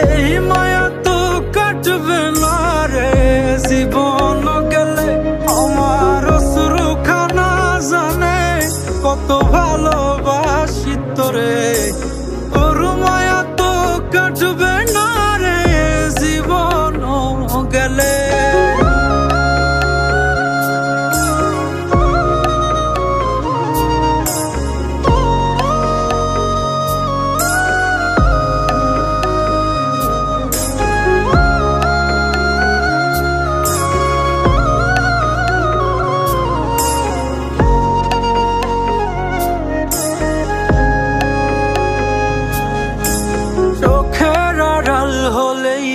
এই মায়া তো কাটবে না রে জীবন গেলে আমার শুরু খানা জানে কত ভালোবাসি তোর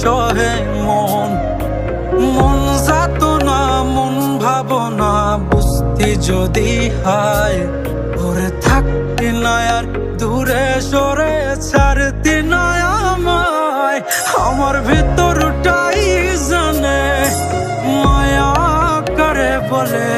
সহে মন মন যাত না মন ভাবনা বুঝতি যদি হায় ওরে থাকতি না দূরে সরে ছাড়তি না আমায়। আমার ভিতরটাই জানে, মায়া করে বলে